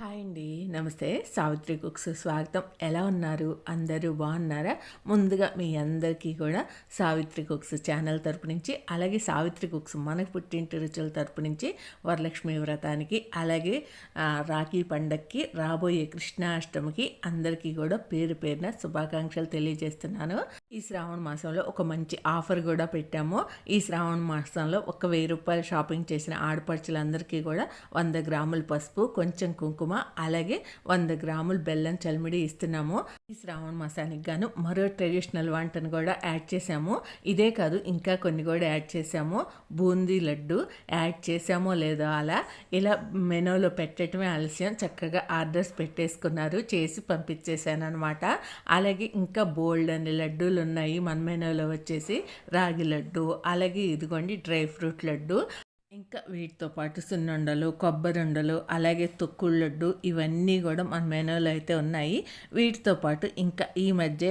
Hi అండి. నమస్తే. Savitri cooks స్వాగతం. ఎలా ఉన్నారు? అందరూ బాగున్నారా? ముందుగా మీ అందరికీ కూడా సావిత్రి కుక్స్ ఛానల్ తరపు నుంచి అలాగే సావిత్రి కుక్స్ మనకు పుట్టింటి రుచుల తరపు నుంచి వరలక్ష్మి వ్రతానికి అలాగే రాఖీ పండక్కి రాబోయే కృష్ణాష్టమికి అందరికీ కూడా పేరు పేరున శుభాకాంక్షలు తెలియజేస్తున్నాను. ఈ శ్రావణ మాసంలో ఒక మంచి ఆఫర్ కూడా పెట్టాము. ఈ శ్రావణ మాసంలో ఒక వెయ్యి రూపాయలు షాపింగ్ చేసిన ఆడపడుచులందరికీ కూడా వంద గ్రాముల పసుపు కొంచెం కుంకుమ అలాగే వంద గ్రాములు బెల్లం చలిమిడి ఇస్తున్నాము. ఈ శ్రావణ మాసానికి గాను మరో ట్రెడిషనల్ వంటను కూడా యాడ్ చేసాము ఇదే కాదు ఇంకా కొన్ని కూడా యాడ్ చేసాము బూందీ లడ్డు యాడ్ చేసామో లేదో అలా ఇలా మెనూలో పెట్టడమే ఆలస్యం. చక్కగా ఆర్డర్స్ పెట్టేసుకున్నారు చేసి పంపించేశాను అనమాట అలాగే ఇంకా బోల్డ్ అనే లడ్డూలు ఉన్నాయి. మన మెనూలో వచ్చేసి రాగి లడ్డు అలాగే ఇదిగోండి డ్రై ఫ్రూట్ లడ్డు ఇంకా వీటితో పాటు సున్నుండలు కొబ్బరి ఉండలు అలాగే తొక్కుడు లడ్డు ఇవన్నీ కూడా మన మెనూలో అయితే ఉన్నాయి. వీటితో పాటు ఇంకా ఈ మధ్య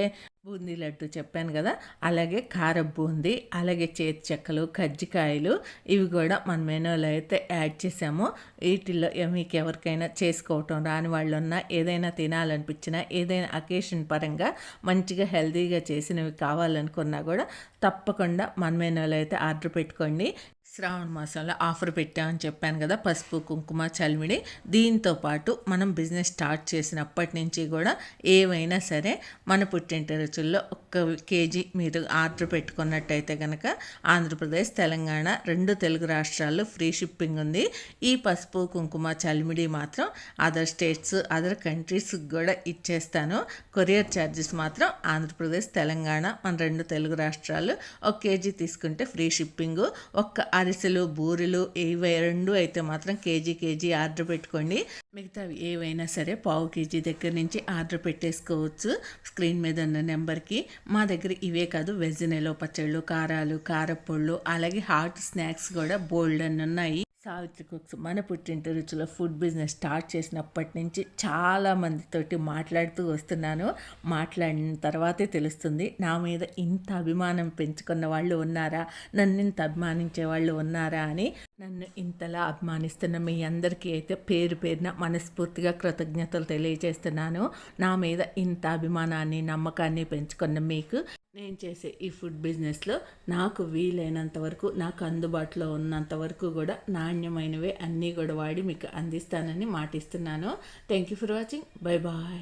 బూందీ లడ్డు చెప్పాను కదా. అలాగే కార బూందీ అలాగే చేతి చెక్కలు కజ్జికాయలు ఇవి కూడా మన మెనూలో అయితే యాడ్ చేసాము. వీటిల్లో మీకు ఎవరికైనా చేసుకోవటం రాని వాళ్ళు ఉన్నా ఏదైనా తినాలనిపించినా ఏదైనా అకేషన్ పరంగా మంచిగా హెల్తీగా చేసినవి కావాలనుకున్నా కూడా తప్పకుండా మన మెనూలో అయితే ఆర్డర్ పెట్టుకోండి. శ్రావణ మాసంలో ఆఫర్ పెట్టామని చెప్పాను కదా పసుపు కుంకుమ చలిమిడి దీంతో పాటు మనం బిజినెస్ స్టార్ట్ చేసినప్పటి నుంచి కూడా ఏవైనా సరే మన పుట్టింటి రుచుల్లో ఒక్క కేజీ మీరు ఆర్డర్ పెట్టుకున్నట్టయితే కనుక ఆంధ్రప్రదేశ్ తెలంగాణ రెండు తెలుగు రాష్ట్రాల్లో ఫ్రీ షిప్పింగ్ ఉంది. ఈ పసుపు కుంకుమ చలిమిడి మాత్రం అదర్ స్టేట్స్ అదర్ కంట్రీస్ కూడా ఇచ్చేస్తాను. కొరియర్ ఛార్జెస్ మాత్రం ఆంధ్రప్రదేశ్ తెలంగాణ మన రెండు తెలుగు రాష్ట్రాలు ఒక కేజీ తీసుకుంటే ఫ్రీ షిప్పింగ్. ఒక్క అరిసెలు బూరెలు ఇవి రెండు అయితే మాత్రం కేజీ కేజీ ఆర్డర్ పెట్టుకోండి. మిగతావి ఏవైనా సరే పావు కేజీ దగ్గర నుంచి ఆర్డర్ పెట్టేసుకోవచ్చు. స్క్రీన్ మీద ఉన్న నెంబర్కి. మా దగ్గర ఇవే కాదు వెజ్ నెలో పచ్చళ్ళు కారాలు కారపొళ్ళు అలాగే హాట్ స్నాక్స్ కూడా బోల్డ్ అని ఉన్నాయి. సావిత్రి కుక్స్ మన పుట్టింటి రుచిలో ఫుడ్ బిజినెస్ స్టార్ట్ చేసినప్పటి నుంచి చాలా మందితోటి మాట్లాడుతూ వస్తున్నాను. మాట్లాడిన తర్వాతే తెలుస్తుంది నా మీద ఇంత అభిమానం పెంచుకున్న వాళ్ళు ఉన్నారా? నన్ను ఇంత అభిమానించే వాళ్ళు ఉన్నారా అని నన్ను ఇంతలా అభిమానిస్తున్న మీ అందరికీ అయితే పేరు పేరున మనస్ఫూర్తిగా కృతజ్ఞతలు తెలియజేస్తున్నాను. నా మీద ఇంత అభిమానాన్ని నమ్మకాన్ని పెంచుకున్న మీకు నేను చేసే ఈ ఫుడ్ బిజినెస్లో నాకు వీలైనంత వరకు నాకు అందుబాటులో ఉన్నంత వరకు కూడా నాణ్యమైనవే అన్నీ కూడా వాడి మీకు అందిస్తానని మాటిస్తున్నాను. Thank you for watching bye bye